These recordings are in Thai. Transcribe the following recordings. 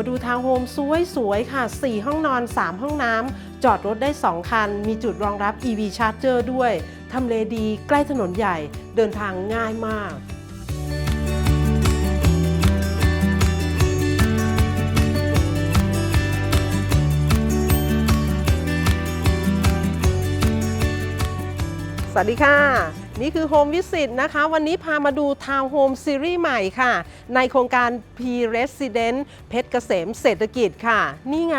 มาดูทาวน์โฮมสวยๆค่ะ 4 ห้องนอน 3 ห้องน้ำ จอดรถได้ 2 คัน มีจุดรองรับ EV Charger ด้วย ทำเลดีใกล้ถนนใหญ่ เดินทางง่ายมากสวัสดีค่ะ นี่คือ Home Visit นะคะ วันนี้พามาดูทาวน์โฮมซีรีส์ใหม่ค่ะ ในโครงการ P Resident เพชรเกษมเศรษฐกิจค่ะ นี่ไง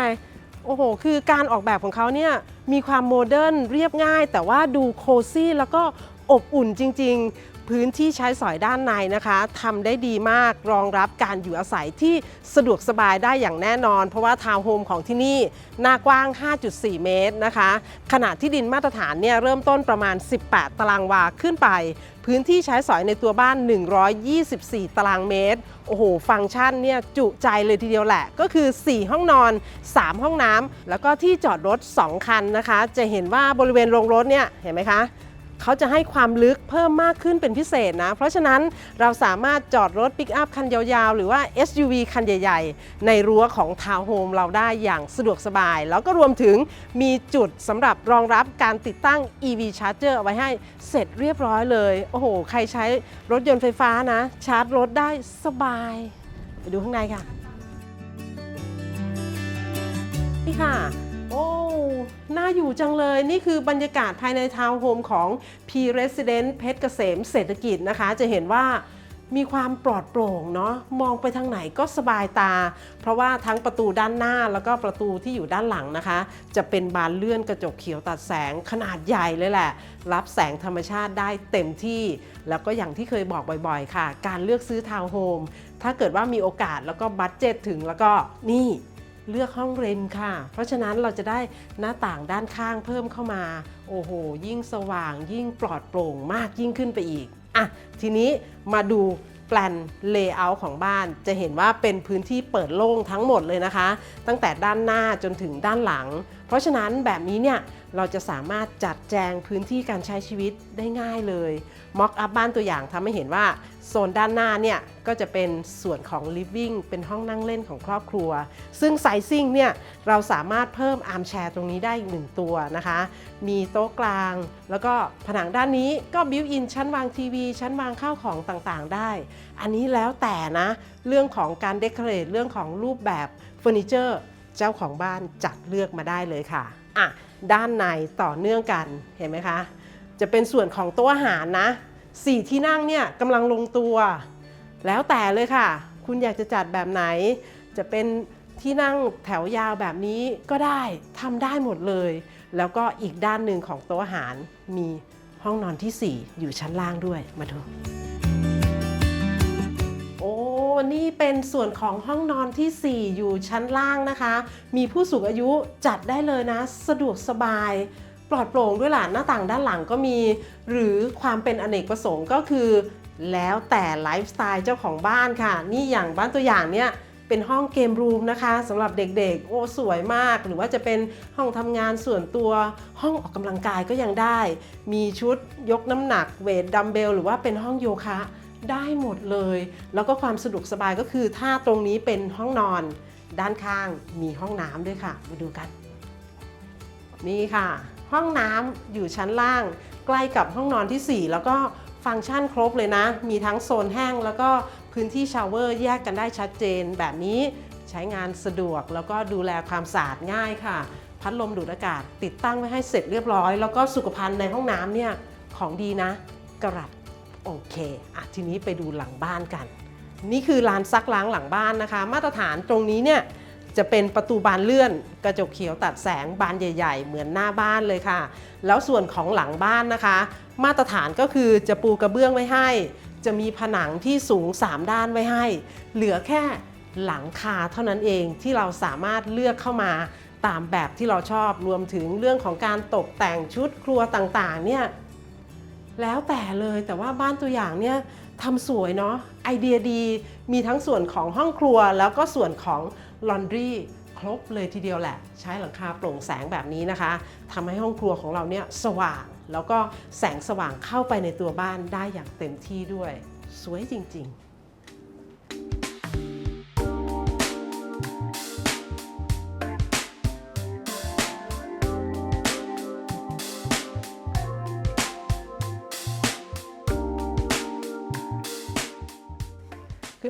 โอ้โห คือการออกแบบของเขาเนี่ยมีความโมเดิร์นเรียบง่าย แต่ว่าดูโคซี่แล้วก็อบอุ่นจริง ๆ พื้นที่ใช้สอยด้านในนะคะทำได้ดีมากรองรับการอยู่อาศัยที่สะดวกสบายได้อย่างแน่นอน เพราะว่าทาวน์โฮมของที่นี่หน้ากว้าง 5.4 เมตรนะคะ ขนาดที่ดินมาตรฐานเนี่ยเริ่มต้นประมาณ 18 ตารางวาขึ้นไป พื้นที่ใช้สอยในตัวบ้าน 124 ตารางเมตร โอ้โห ฟังก์ชันเนี่ยจุใจเลยทีเดียวแหละ ก็คือ 4 ห้องนอน 3 ห้องน้ำแล้วก็ที่จอดรถ 2 คันนะคะ จะเห็นว่าบริเวณโรงรถเนี่ยเห็นไหมคะ เขาจะให้ความลึกเพิ่มมากขึ้นเป็นพิเศษนะ เพราะฉะนั้นเราสามารถจอดรถปิกอัพคันยาวๆ หรือว่า SUV คันใหญ่ๆ ในรั้วของทาวน์โฮมเราได้อย่างสะดวกสบาย แล้วก็รวมถึงมีจุดสำหรับรองรับการติดตั้ง EV Charger เอาไว้ให้เสร็จเรียบร้อยเลย โอ้โห ใครใช้รถยนต์ไฟฟ้านะ ชาร์จรถได้สบาย ไปดูข้างในค่ะ นี่ค่ะ โอ้ น่าอยู่จังเลย นี่คือบรรยากาศภายในทาวน์โฮมของ P Resident เพชรเกษมเศรษฐกิจนะคะ จะเห็นว่ามีความปลอดโปร่งเนาะ มองไปทางไหนก็สบายตา เพราะว่าทั้งประตูด้านหน้าแล้วก็ประตูที่อยู่ด้านหลังนะคะ จะเป็นบานเลื่อนกระจกเขียวตัดแสงขนาดใหญ่เลยแหละ รับแสงธรรมชาติได้เต็มที่ แล้วก็อย่างที่เคยบอกบ่อยๆ ค่ะ การเลือกซื้อทาวน์โฮม ถ้าเกิดว่ามีโอกาสแล้วก็บัตเจ็ตถึงแล้วก็นี่ เลือกห้องเรนค่ะ เพราะฉะนั้นเราจะได้หน้าต่างด้านข้างเพิ่มเข้ามา โอ้โห ยิ่งสว่างยิ่งปลอดโปร่งมากยิ่งขึ้นไปอีก อะ ทีนี้มาดูแปลนเลเยอร์ของบ้าน จะเห็นว่าเป็นพื้นที่เปิดโล่งทั้งหมดเลยนะคะ ตั้งแต่ด้านหน้าจนถึงด้านหลัง เพราะฉะนั้นแบบนี้เนี่ย เราจะสามารถจัดแจงพื้นที่การใช้ชีวิตได้ง่ายเลยม็อกอัพบ้านตัวอย่างทำให้เห็นว่า โซนด้านหน้าเนี่ย ก็จะเป็นส่วนของ living เป็นห้องนั่งเล่นของครอบครัว ซึ่งไซซิ่งเนี่ย เราสามารถเพิ่มอาร์มแชร์ตรงนี้ได้อีกหนึ่งตัวนะคะ มีโต๊ะกลาง แล้วก็ผนังด้านนี้ก็บิวอินชั้นวางทีวี ชั้นวางข้าวของต่างๆ ได้ อันนี้แล้วแต่นะ เรื่องของการเดคอเรทเรื่องของรูปแบบเฟอร์นิเจอร์เจ้าของบ้านจัดเลือกมาได้เลยค่ะ อะด้านในต่อเนื่องกันเห็นไหมคะ จะเป็นส่วนของโต๊ะอาหารนะสี่ที่นั่งเนี่ยกำลังลงตัว แล้วแต่เลยค่ะ คุณอยากจะจัดแบบไหน จะเป็นที่นั่งแถวยาวแบบนี้ก็ได้ทำได้หมดเลย แล้วก็อีกด้านหนึ่งของโต๊ะอาหารมีห้องนอนที่ 4 อยู่ชั้นล่างด้วยมาดู นี่เป็นส่วนของห้องนอนที่ 4 อยู่ชั้นล่างนะคะ มีผู้สูงอายุจัดได้เลยนะ สะดวกสบาย ปลอดโปร่งด้วยล่ะหน้าต่างด้านหลังก็มี หรือความเป็นอเนกประสงค์ก็คือ แล้วแต่ไลฟ์สไตล์เจ้าของบ้านค่ะ นี่อย่างบ้านตัวอย่างเนี่ยเป็นห้องเกมรูมนะคะสำหรับเด็กๆ โอ้สวยมาก หรือว่าจะเป็นห้องทำงานส่วนตัวห้องออกกำลังกายก็ยังได้ มีชุดยกน้ำหนักเวทดัมเบลหรือว่าเป็นห้องโยคะ ได้หมดเลย แล้วก็ความสะดวกสบายก็คือ ถ้าตรงนี้เป็นห้องนอน ด้านข้างมีห้องน้ำด้วยค่ะ มาดูกัน นี่ค่ะ ห้องน้ำอยู่ชั้นล่าง ใกล้กับห้องนอนทีสี่ 4 แล้วก็ฟังก์ชันครบเลยนะ มีทั้งโซนแห้งแล้วก็พื้นที่ชาวเวอร์แยกกันได้ชัดเจน แบบนี้ใช้งานสะดวกแล้วก็ดูแลความสะอาดง่ายค่ะ พัดลมดูดอากาศ ติดตั้งไว้ให้เสร็จเรียบร้อย แล้วก็สุขภัณฑ์ในห้องน้ำเนี่ยของดีนะ กระดัด โอเคอะทีนี้ไปดูหลังบ้านกัน นี่คือลานซักล้างหลังบ้านนะคะ มาตรฐานตรงนี้เนี่ยจะเป็นประตูบานเลื่อนกระจกเขียวตัดแสงบานใหญ่ ๆ เหมือนหน้าบ้านเลยค่ะ แล้วส่วนของหลังบ้านนะคะ มาตรฐานก็คือจะปูกระเบื้องไว้ให้ จะมีผนังที่สูง 3 ด้านไว้ให้ เหลือแค่หลังคาเท่านั้นเองที่เราสามารถเลือกเข้ามาตามแบบที่เราชอบรวมถึงเรื่องของการตกแต่งชุดครัวต่างๆเนี่ย แล้วแต่เลยแต่ว่าบ้านตัวอย่างเนี่ยทำสวยเนาะไอเดียดีมีทั้งส่วนของห้องครัว แล้วก็ส่วนของลอนดรีครบเลยทีเดียวแหละ ใช้หลังคาโปร่งแสงแบบนี้นะคะทำให้ห้องครัวของเราเนี่ยสว่าง แล้วก็แสงสว่างเข้าไปในตัวบ้านได้อย่างเต็มที่ด้วย สวยจริง ๆ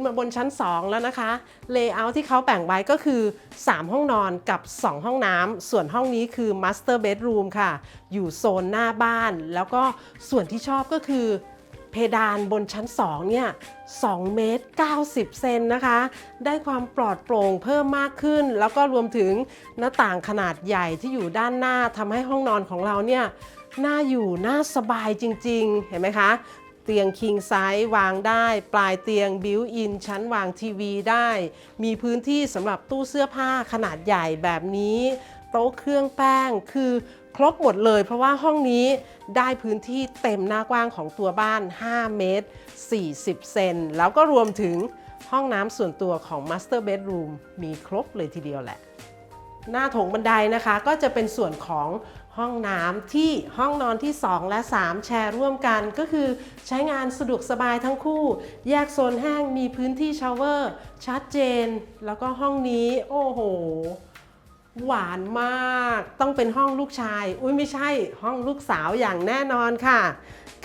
ขึ้นมาบนชั้น 2 แล้วนะคะ เลเยอร์ที่เขาแบ่งไว้ก็คือ 3 ห้องนอนกับ 2 ห้องน้ำส่วนห้องนี้คือ Master Bedroom ค่ะ อยู่โซนหน้าบ้าน แล้วก็ส่วนที่ชอบก็คือ เพดานบนชั้น 2 เนี่ย2เมตร90 เซนนะคะ ได้ความปลอดโปร่งเพิ่มมากขึ้น แล้วก็รวมถึงหน้าต่างขนาดใหญ่ที่อยู่ด้านหน้าทำให้ห้องนอนของเราเนี่ยน่าอยู่น่าสบายจริง ๆ เห็นไหมคะ เตียง king size วางได้ ปลายเตียง built in ชั้นวางทีวีได้ มีพื้นที่สำหรับตู้เสื้อผ้าขนาดใหญ่แบบนี้ โต๊ะเครื่องแป้งคือครบหมดเลยเพราะว่าห้องนี้ได้พื้นที่เต็มหน้ากว้างของตัวบ้าน 5 เมตร 40 เซน แล้วก็รวมถึงห้องน้ำส่วนตัวของ Master Bedroom มีครบเลยทีเดียวแหละ หน้าโถงบันไดนะคะก็จะเป็นส่วนของ ห้องน้ำที่ห้องนอนที่ 2 และ 3 แชร์ร่วมกัน ก็คือใช้งานสะดวกสบายทั้งคู่ แยกโซนแห้งมีพื้นที่ชาวเวอร์ ชัดเจน แล้วก็ห้องนี้ โอ้โห หวานมาก ต้องเป็นห้องลูกชาย อุ้ยไม่ใช่ห้องลูกสาวอย่างแน่นอนค่ะ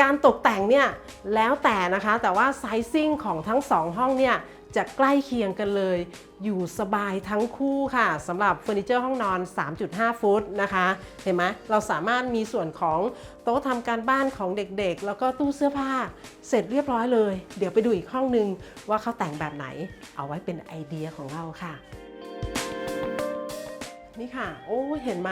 การตกแต่งเนี่ยแล้วแต่นะคะ แต่ว่าไซซิ่งของทั้งสองห้องเนี่ย จะใกล้เคียงกันเลย อยู่สบายทั้งคู่ค่ะสำหรับเฟอร์นิเจอร์ห้องนอน 3.5 ฟุตนะคะ เห็นไหมเราสามารถมีส่วนของโต๊ะทำการบ้านของเด็กๆ แล้วก็ตู้เสื้อผ้าเสร็จเรียบร้อยเลย เดี๋ยวไปดูอีกห้องนึงว่าเขาแต่งแบบไหน เอาไว้เป็นไอเดียของเราค่ะ นี่ค่ะ โอ้เห็นไหม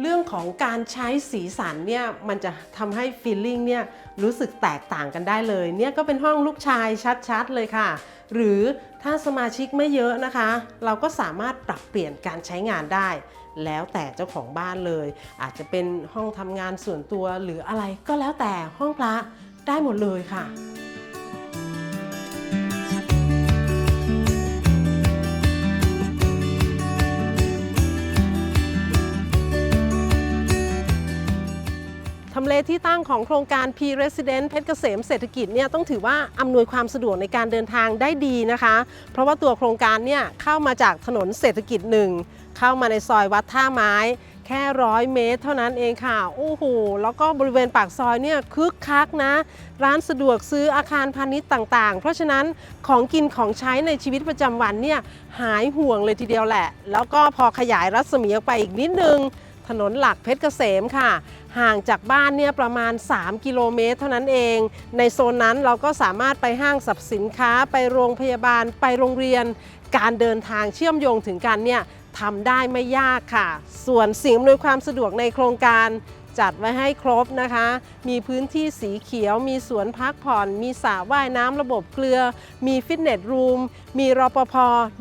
เรื่องของการใช้สีสันเนี่ยมันจะทำให้ฟีลลิ่งเนี่ยรู้สึกแตกต่างกันได้เลยเนี่ยก็เป็นห้องลูกชายชัดๆเลยค่ะ หรือถ้าสมาชิกไม่เยอะนะคะ เราก็สามารถปรับเปลี่ยนการใช้งานได้ แล้วแต่เจ้าของบ้านเลย อาจจะเป็นห้องทำงานส่วนตัวหรืออะไรก็แล้วแต่ห้องพระได้หมดเลยค่ะ เลที่ตั้งของโครงการ P Resident เพชรเกษมเศรษฐกิจเนี่ยต้องถือว่าอำนวยความสะดวกในการเดินทางได้ดีนะคะ เพราะว่าตัวโครงการเนี่ยเข้ามาจากถนนเศรษฐกิจหนึ่งเข้ามาในซอยวัดท่าไม้แค่ร้อยเมตรเท่านั้นเองค่ะ โอ้โห แล้วก็บริเวณปากซอยเนี่ยคึกคักนะ ร้านสะดวกซื้ออาคารพาณิชย์ต่างๆ เพราะฉะนั้นของกินของใช้ในชีวิตประจำวันเนี่ยหายห่วงเลยทีเดียวแหละ แล้วก็พอขยายรัศมีออกไปอีกนิดนึง ถนนหลักเพชรเกษมค่ะ ห่างจากบ้านเนี่ยประมาณ 3 กิโลเมตร เท่านั้นเอง ในโซนนั้นเราก็สามารถไปห้างสรรพสินค้าไปโรงพยาบาลไปโรงเรียน การเดินทางเชื่อมโยงถึงกันเนี่ยทำได้ไม่ยากค่ะ ส่วนสิ่งอำนวยความสะดวกในโครงการ จัดไว้ให้ครบนะคะ มีพื้นที่สีเขียว มีสวนพักผ่อน มีสระว่ายน้ำระบบเกลือ มีฟิตเนสรูม มีรปภ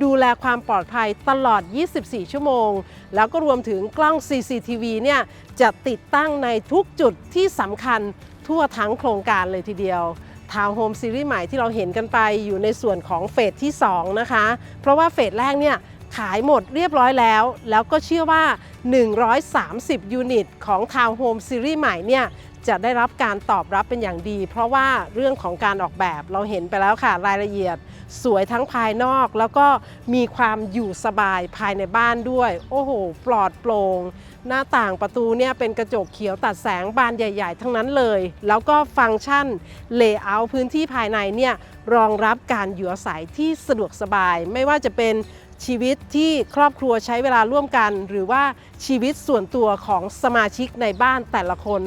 ดูแลความปลอดภัยตลอด 24 ชั่วโมง แล้วก็รวมถึงกล้อง CCTV เนี่ยจะติดตั้งในทุกจุดที่สำคัญทั่วทั้งโครงการเลยทีเดียวทาวน์โฮมซีรีส์ใหม่ที่เราเห็นกันไปอยู่ในส่วนของเฟสที่ 2 นะคะ เพราะว่าเฟสแรกเนี่ย ขายหมดเรียบร้อยแล้ว แล้วก็เชื่อว่า 130 ยูนิต ของทาวน์โฮมซีรีส์ใหม่เนี่ยจะได้รับการตอบรับเป็นอย่างดี เพราะว่าเรื่องของการออกแบบเราเห็นไปแล้วค่ะ รายละเอียด สวยทั้งภายนอก แล้วก็มีความอยู่สบายภายในบ้านด้วย โอ้โห ปลอดโปร่งหน้าต่างประตูเนี่ยเป็นกระจกเขียวตัดแสงบานใหญ่ ๆ ทั้งนั้นเลย แล้วก็ฟังก์ชันเลเยอร์พื้นที่ภายในเนี่ยรองรับการอยู่อาศัยที่สะดวกสบาย ไม่ว่าจะเป็น ชีวิตที่ครอบครัวใช้เวลาร่วมกัน หรือว่าชีวิตส่วนตัวของสมาชิกในบ้านแต่ละคน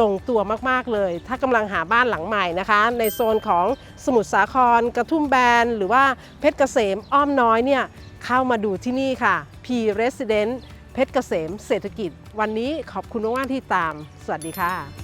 ลงตัวมาก ๆ เลย ถ้ากำลังหาบ้านหลังใหม่นะคะ ในโซนของสมุทรสาคร กระทุ่มแบน หรือว่าเพชรเกษมอ้อมน้อยเนี่ยเข้ามาดูที่นี่ค่ะ P Resident เพชรเกษมเศรษฐกิจ วันนี้ขอบคุณมากๆที่ตาม สวัสดีค่ะ